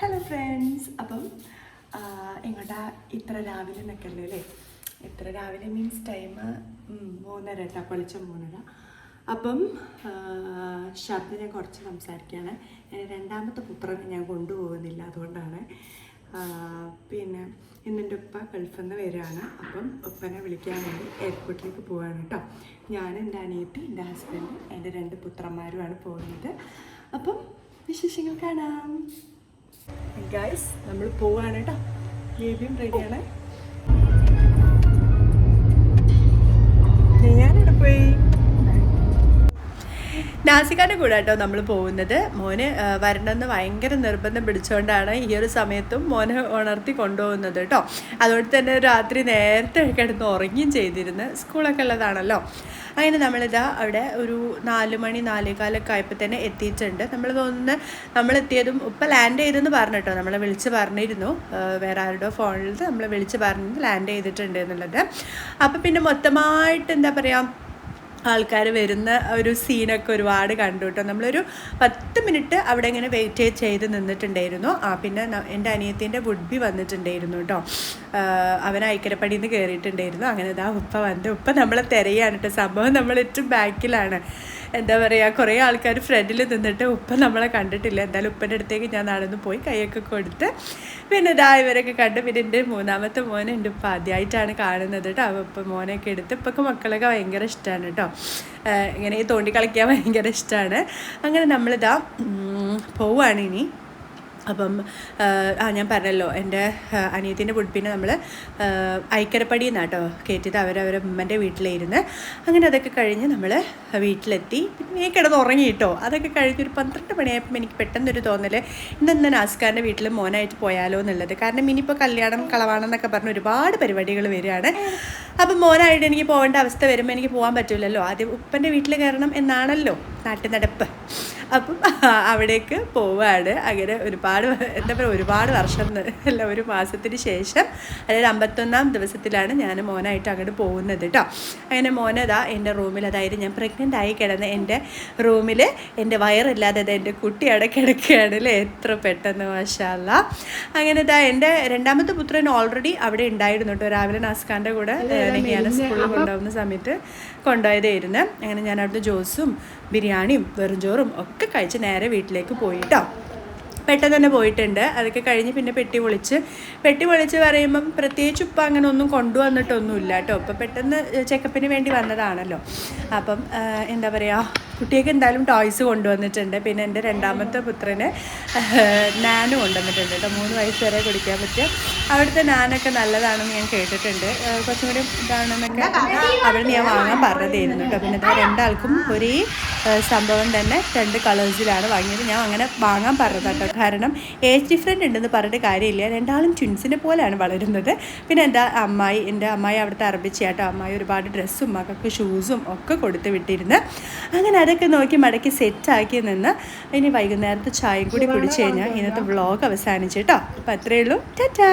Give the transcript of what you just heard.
Hello friends അപ്പം എങ്ങോട്ടാ? ഇത്ര രാവിലെ നിൽക്കല്ലേ അല്ലേ? ഇത്ര രാവിലെ മീൻസ് ടൈം മൂന്നര കേട്ടോ പൊളിച്ച മൂന്നര. അപ്പം ശബ്ദം ഞാൻ കുറച്ച് സംസാരിക്കുകയാണ് രണ്ടാമത്തെ പുത്രനെ ഞാൻ കൊണ്ടുപോകുന്നില്ല അതുകൊണ്ടാണ്. പിന്നെ ഇന്നെന്റെ ഉപ്പ ഗൾഫിൽ നിന്ന് വരികയാണ്. അപ്പം ഉപ്പനെ വിളിക്കാൻ വേണ്ടി എയർപോർട്ടിലേക്ക് പോവാണ് കേട്ടോ ഞാൻ എന്റെ അനിയത്തി എന്റെ ഹസ്ബൻഡ് എന്റെ രണ്ട് പുത്രന്മാരുമാണ് പോകുന്നത്. അപ്പം വിശേഷങ്ങൾ കാണാം. ഗൈസ് നമ്മൾ പോവാണ് കേട്ടോ ബേബിയും റെഡിയാണ്. ഞാനിവിടെ പോയി. നാസിക്കാന്റെ കൂടെ കേട്ടോ നമ്മൾ പോകുന്നത്. മോന് വരണമെന്ന് ഭയങ്കര നിർബന്ധം പിടിച്ചുകൊണ്ടാണ് ഈ ഒരു സമയത്തും മോനെ ഉണർത്തി കൊണ്ടുപോകുന്നത് കേട്ടോ. അതുകൊണ്ട് തന്നെ രാത്രി നേരത്തെ കിടന്ന് ഉറങ്ങുകയും ചെയ്തിരുന്നു സ്കൂളൊക്കെ ഉള്ളതാണല്ലോ. അങ്ങനെ നമ്മളിതാ അവിടെ ഒരു നാല് മണി നാലേകാലൊക്കെ ആയപ്പോൾ തന്നെ എത്തിയിട്ടുണ്ട്. നമ്മൾ തോന്നുന്നു നമ്മളെത്തിയതും ഇപ്പം ലാൻഡ് ചെയ്തെന്ന് പറഞ്ഞു കേട്ടോ. നമ്മളെ വിളിച്ച് പറഞ്ഞിരുന്നു. വേറെ ആരുടെ ഫോണിൽ നമ്മൾ വിളിച്ച് പറഞ്ഞു ലാൻഡ് ചെയ്തിട്ടുണ്ട് എന്നുള്ളത്. അപ്പം പിന്നെ മൊത്തമായിട്ട് എന്താ പറയുക ആൾക്കാർ വരുന്ന ഒരു സീനൊക്കെ ഒരുപാട് കണ്ടു കേട്ടോ നമ്മളൊരു പത്ത് മിനിറ്റ് അവിടെ ഇങ്ങനെ വെയിറ്റ് ചെയ്ത് നിന്നിട്ടുണ്ടായിരുന്നു. ആ പിന്നെ എന്റെ അനിയത്തിന്റെ വുഡ്ബി വന്നിട്ടുണ്ടായിരുന്നു കേട്ടോ അവൻ ഐക്കരപ്പടിയിൽ നിന്ന് കയറിയിട്ടുണ്ടായിരുന്നു അങ്ങനെ ഇതാ ഉപ്പ വന്ന് ഉപ്പ നമ്മളെ തിരയാണ് കേട്ടോ സംഭവം നമ്മൾ ഏറ്റവും ബാക്കിലാണ് എന്താ പറയുക കുറേ ആൾക്കാർ ഫ്രണ്ടിൽ നിന്നിട്ട് ഉപ്പ നമ്മളെ കണ്ടിട്ടില്ല. എന്തായാലും ഉപ്പന്റെ അടുത്തേക്ക് ഞാൻ നടന്ന് പോയി കൈയൊക്കെ കൊടുത്ത്. പിന്നെ ഇതാ ഇവരൊക്കെ കണ്ട് പിന്നെ എന്റെ മൂന്നാമത്തെ മോനെ എന്റെ ഉപ്പ ആദ്യമായിട്ടാണ് കാണുന്നത് കേട്ടോ. അപ്പോൾ ഇപ്പം മോനൊക്കെ എടുത്ത് ഇപ്പൊക്കെ മക്കളൊക്കെ ഭയങ്കര ഇഷ്ടമാണ് കേട്ടോ. ഇങ്ങനെ തോണ്ടി കളിക്കാൻ ഭയങ്കര ഇഷ്ടമാണ് അങ്ങനെ നമ്മളിതാ ഉം, പോവുകയാണ് ഇനി. അപ്പം ആ ഞാൻ പറഞ്ഞല്ലോ എന്റെ അനിയത്തിന്റെ പുടിപ്പിനെ നമ്മൾ ഐക്കരപ്പടിയിൽ നിന്നാണ് കേട്ടോ കയറ്റിയത്. അവരവരെ ഉമ്മന്റെ വീട്ടിലിരുന്ന് അങ്ങനെ അതൊക്കെ കഴിഞ്ഞ് നമ്മൾ വീട്ടിലെത്തി. പിന്നെ കിടന്ന് ഉറങ്ങി കേട്ടോ അതൊക്കെ കഴിഞ്ഞ് ഒരു പന്ത്രണ്ട് മണിയായപ്പം എനിക്ക് പെട്ടെന്നൊരു തോന്നൽ ഇന്നെന്ന് നാസ്കാറിന്റെ വീട്ടിൽ മോനായിട്ട് പോയാലോ എന്നുള്ളത്. കാരണം ഇനിയിപ്പോൾ കല്യാണം കളവാണം എന്നൊക്കെ പറഞ്ഞ് ഒരുപാട് പരിപാടികൾ വരികയാണ്. അപ്പം മോനായിട്ട് എനിക്ക് പോകേണ്ട അവസ്ഥ വരുമ്പോൾ എനിക്ക് പോകാൻ പറ്റില്ലല്ലോ ആദ്യം ഉപ്പന്റെ വീട്ടിൽ കയറണം എന്നാണല്ലോ നാട്ടിൽ നടപ്പ് അപ്പം അവിടേക്ക് പോവുകയാണ് അങ്ങനെ ഒരുപാട് എന്താ പറയുക ഒരുപാട് വർഷം അല്ല ഒരു മാസത്തിന് ശേഷം അതായത് അമ്പത്തൊന്നാം ദിവസത്തിലാണ് ഞാൻ മോനായിട്ട് അങ്ങോട്ട് പോകുന്നത് കേട്ടോ അങ്ങനെ മോനതാ എന്റെ റൂമിൽ അതായത് ഞാൻ പ്രഗ്നന്റ് ആയി കിടന്ന എന്റെ റൂമിൽ എന്റെ വയറില്ലാതെ അത് എന്റെ കുട്ടി അവിടെ കിടക്കുകയാണ് അല്ലേ എത്ര പെട്ടെന്ന് മാഷാല്ല. അങ്ങനെ ഇതാ എന്റെ രണ്ടാമത്തെ പുത്രൻ ഓൾറെഡി അവിടെ ഉണ്ടായിരുന്നു കേട്ടോ രാവിലെ നാസ്കാന്റെ കൂടെ ഞാൻ സ്കൂളിൽ കൊണ്ടുപോകുന്ന സമയത്ത് കൊണ്ടുപോയതായിരുന്നു. അങ്ങനെ ഞാൻ അവിടുത്തെ ജ്യൂസും ബിരിയാണിയും വെറും ചോറും ഒക്കെ കഴിച്ച് നേരെ വീട്ടിലേക്ക് പോയിട്ടോ. പെട്ടെന്ന് തന്നെ പോയിട്ടുണ്ട്. അതൊക്കെ കഴിഞ്ഞ് പിന്നെ പെട്ടി പൊളിച്ച്. പെട്ടി പൊളിച്ച് പറയുമ്പം പ്രത്യേകിച്ച് ഇപ്പം അങ്ങനെ ഒന്നും കൊണ്ടുവന്നിട്ടൊന്നുമില്ല കേട്ടോ. ഇപ്പം പെട്ടെന്ന് ചെക്കപ്പിന് വേണ്ടി വന്നതാണല്ലോ. അപ്പം എന്താ പറയുക കുട്ടിയൊക്കെ എന്തായാലും ടോയ്സ് കൊണ്ടുവന്നിട്ടുണ്ട്. പിന്നെ എന്റെ രണ്ടാമത്തെ പുത്രന് നാനു കൊണ്ടുവന്നിട്ടുണ്ട് കേട്ടോ. മൂന്ന് വയസ്സ് വരെ കുടിക്കാൻ പറ്റിയ അവിടുത്തെ നാനൊക്കെ നല്ലതാണെന്ന് ഞാൻ കേട്ടിട്ടുണ്ട്. കുറച്ചും കൂടി ഇതാണെന്നൊക്കെ അവിടെ ഞാൻ വാങ്ങാൻ പറഞ്ഞതായിരുന്നു കേട്ടോ. പിന്നെ ഇതാ രണ്ടാൾക്കും ഒരേ സംഭവം തന്നെ രണ്ട് കളേഴ്സിലാണ് വാങ്ങിയത്. ഞാൻ അങ്ങനെ വാങ്ങാൻ പറഞ്ഞത് കേട്ടോ. കാരണം ഏജ് ഡിഫറെന്റ് ഉണ്ടെന്ന് പറഞ്ഞിട്ട് കാര്യമില്ല. രണ്ടാളും ട്വിൻസിനെ പോലെയാണ് വളരുന്നത്. പിന്നെ എന്റെ അമ്മായി എന്റെ അമ്മായി അവിടുത്തെ അറബിച്ചിയാട്ടോ. അമ്മായി ഒരുപാട് ഡ്രസ്സും മക്കൾക്ക് ഷൂസും ഒക്കെ കൊടുത്ത് വിട്ടിരുന്ന്. അങ്ങനെ അതൊക്കെ നോക്കി മടക്കി സെറ്റാക്കി നിന്ന് ഇനി വൈകുന്നേരത്തെ ചായയും കൂടി കുടിച്ച് കഴിഞ്ഞാൽ ഇന്നത്തെ വ്ളോഗ് അവസാനിച്ചു കേട്ടോ. അപ്പം അത്രയേ ഉള്ളൂ. ടാറ്റാ.